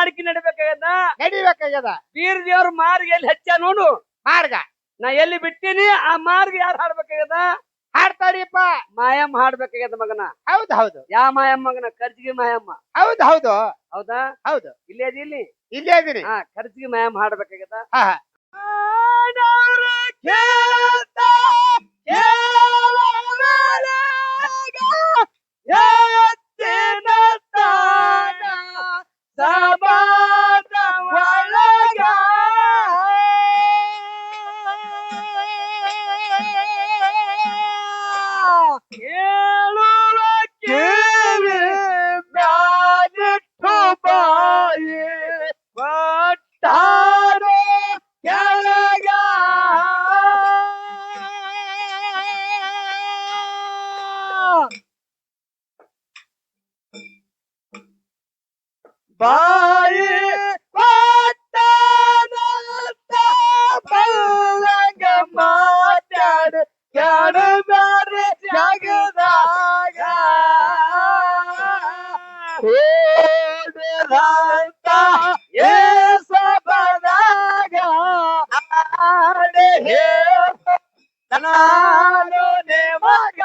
ಮಾರ್ಗಿ ನಡಿಬೇಕಾಗ್ಯದ? ನಡಿಬೇಕಾಗ್ಯದ? ವೀರ ದೇವ್ರ ಮಾರ್ಗ ಎಲ್ಲಿ ಹೆಚ್ಚ ನೋಡು. ಮಾರ್ಗ. ನಾ ಎಲ್ಲಿ ಬಿಟ್ಟೀನಿ ಆ ಮಾರ್ಗ ಯಾರು ಹಾಡ್ಬೇಕಾಗ್ಯದ? ಹಾಡ್ತಾರಿಪ್ಪ. ಮಾಯಮ್ಮ ಹಾಡ್ಬೇಕಾಗ್ಯದ ಮಗನ. ಹೌದು ಹೌದು. ಯಾ ಮಾಯಮ್ಮ ಮಗನ? ಖರ್ಜಿಗೆ ಮಾಯಮ್ಮ. ಹೌದು ಹೌದು. ಹೌದಾ? ಹೌದು. ಇಲ್ಲೇ ಅದಿ ಇಲ್ಲಿ ಇಲ್ಲೇ ಅದಿರಿ ಹಾ ಖರ್ಜಿಗೆ ಮಾಯಮ್ಮ ಹಾಡ್ಬೇಕಾಗ್ಯದ? ಹಾ ಹಾ. ¡Ah, no,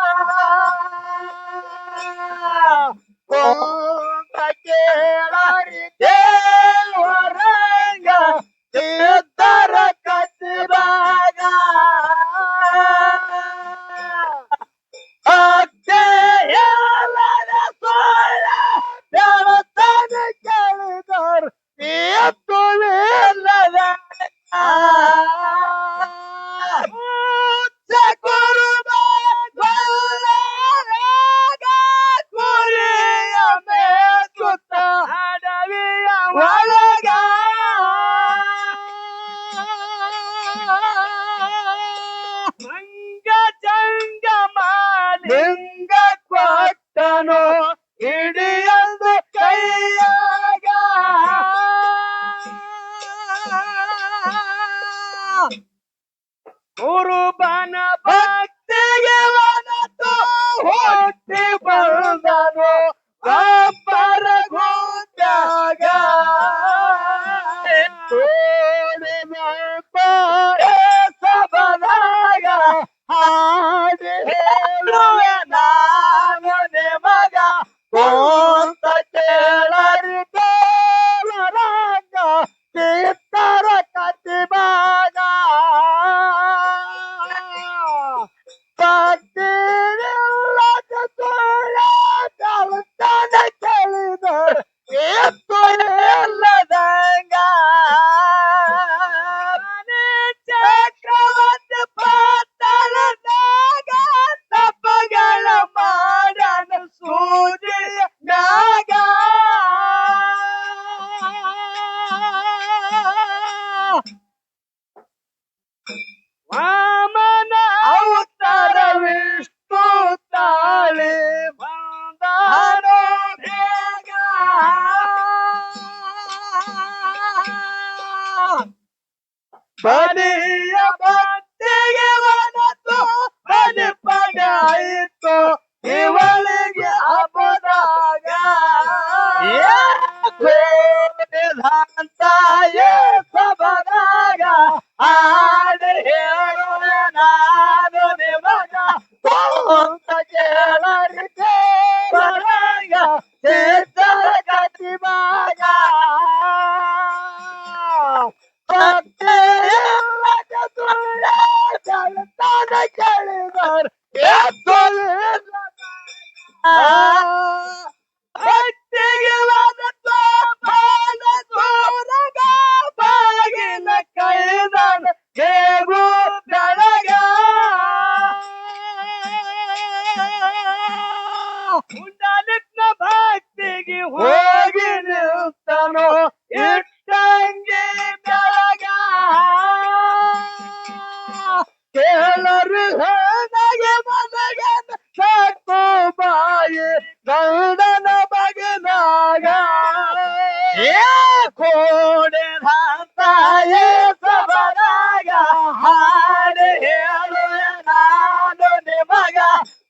ಬನೆಯ ಬಟ್ಟೆಗೆ ಮನೆ ಪಡ Yeah.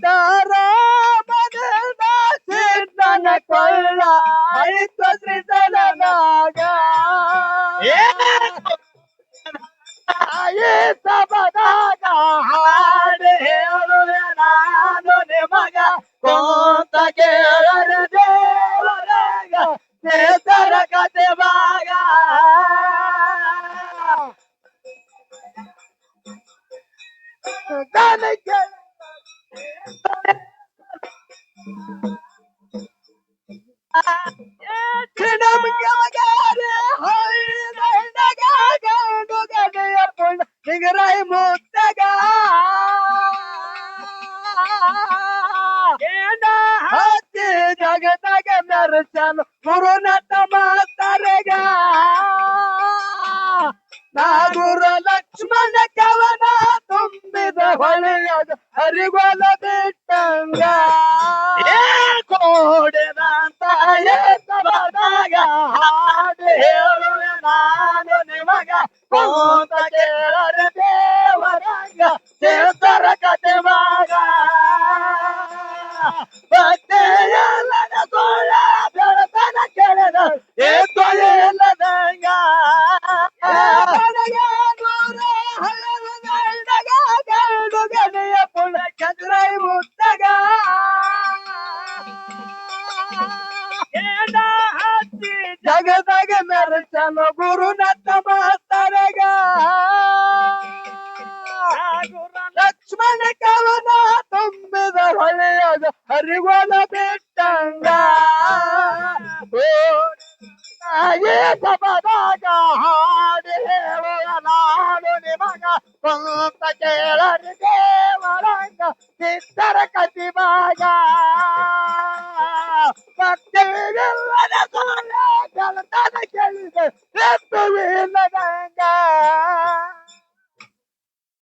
dar Nigga, I'm ಮನೆ ಕವನ ತುಂಬಿದ ಹೊಳೆಯದು ಹರಿಗೋಣ ಬಿಟ್ಟಂಗ ಹಾಗೆ ಸಭದಾಗ ಹಾಡಿ ಹೇಳುವ ನಾನು ನಿಮಗ ಸ್ವಂತ ಕೇಳರಿ ದೇವರಂಗ ಸಿದ್ಧರ ಕತಿವಾಗ